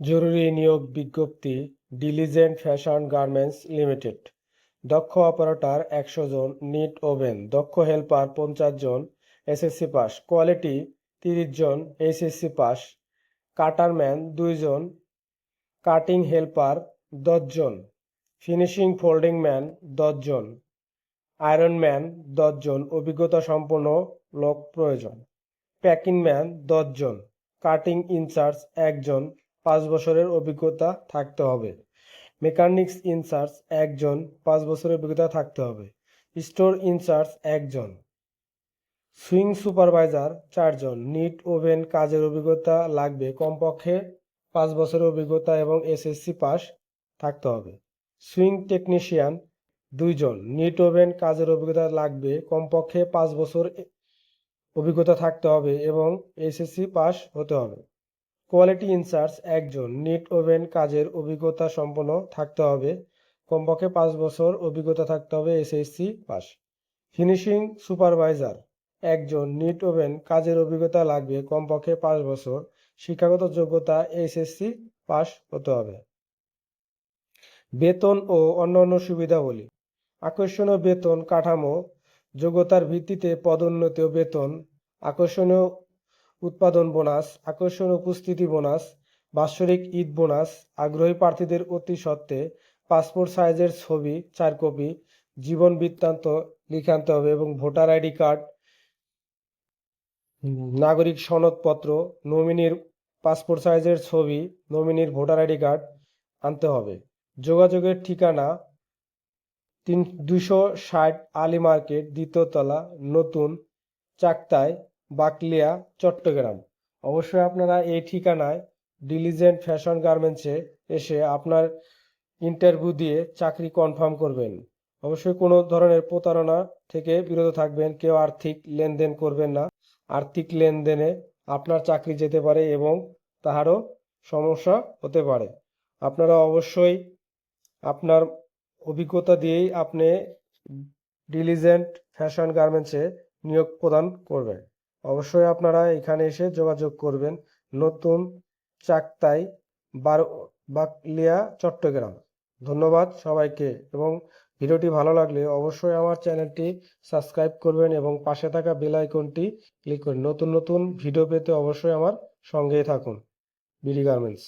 জরুরি নিয়োগ বিজ্ঞপ্তি ডিলিজেন্ট ফ্যাশন গার্মেন্টস লিমিটেড। দক্ষ অপারেটর একশো জন, নিট ওভেন। দক্ষ হেল্পার পঞ্চাশ জন, এসএসসি পাস। কোয়ালিটি তিরিশ জন এইচএসসি পাস। কাটারম্যান দুইজন কাটিং হেল্পার দশজন ফিনিশিং ফোল্ডিং ম্যান দশজন আয়রনম্যান দশজন অভিজ্ঞতা সম্পন্ন লোক প্রয়োজন। প্যাকিং ম্যান দশজন কাটিং ইনচার্জ একজন পাঁচ বছরের অভিজ্ঞতা থাকতে হবে। মেকানিক্স ইনচার্জ একজন, পাঁচ বছরের অভিজ্ঞতা থাকতে হবে। স্টোর ইনচার্জ একজন। সুইং সুপারভাইজার চারজন। নিট ওভেন কাজের অভিজ্ঞতা লাগবে। কমপক্ষে পাঁচ বছরের অভিজ্ঞতা এবং এসএসসি পাস থাকতে হবে। সুইং টেকনিশিয়ান দুইজন। নিট ওভেন কাজের অভিজ্ঞতা লাগবে। কমপক্ষে পাঁচ বছর অভিজ্ঞতা থাকতে হবে এবং এসএসসি পাস হতে হবে। কোয়ালিটি ইনচার্জ একজন। নিট ওভেন কাজের অভিজ্ঞতা সম্পন্ন থাকতে হবে। কমপক্ষে পাঁচ বছর অভিজ্ঞতা থাকতে হবে এসএসসি পাস। ফিনিশিং সুপারভাইজার, একজন। নিট ওভেন কাজের অভিজ্ঞতা লাগবে। কমপক্ষে পাঁচ বছর শিক্ষাগত যোগ্যতা এসএসসি পাস হতে হবে। বেতন ও অন্যান্য সুবিধাবলী। আকর্ষণীয় বেতন কাঠামো, যোগ্যতার ভিত্তিতে পদোন্নতি ও বেতন। আকর্ষণীয় উৎপাদন বোনাস আকর্ষণ উপস্থিতি বোনাস, বাৎসরিক ঈদ বোনাস, আগ্রহী প্রার্থীদের অতি সত্ত্বে পাসপোর্ট সাইজের ছবি, চার কপি, জীবন বৃত্তান্ত লিখে আনতে হবে এবং ভোটার আইডি কার্ড, নাগরিক সনদপত্র, নমিনির পাসপোর্ট সাইজের ছবি, নমিনির ভোটার আইডি কার্ড আনতে হবে। যোগাযোগের ঠিকানা তিন দুশো ষাট আলী মার্কেট দ্বিতীয়তলা নতুন, চাকতায় বাকলিয়া, চট্টগ্রাম। অবশ্যই আপনারা এই ঠিকানায় ডিলিজেন্ট ফ্যাশন গার্মেন্টসে এসে আপনার ইন্টারভিউ দিয়ে চাকরি কনফার্ম করবেন। অবশ্যই কোনো ধরনের প্রতারণা থেকে বিরত থাকবেন, কেউ আর্থিক লেনদেন করবেন না। আর্থিক লেনদেনে আপনার চাকরি যেতে পারে এবং তাহারও সমস্যা হতে পারে। আপনারা অবশ্যই আপনার অভিজ্ঞতা দিয়েই আপনি ডিলিজেন্ট ফ্যাশন গার্মেন্টসে নিয়োগ প্রদান করবেন। অবশ্যই আপনারা এখানে এসে যোগাযোগ করবেন। নতুন চাকতাই বার, বাকলিয়া, চট্টগ্রাম। ধন্যবাদ সবাইকে এবং ভিডিওটি ভালো লাগলে অবশ্যই আমার চ্যানেলটি সাবস্ক্রাইব করবেন এবং পাশে থাকা বেল আইকনটি ক্লিক করুন নতুন নতুন ভিডিও পেতে অবশ্যই আমার সঙ্গেই থাকুন। BD garments.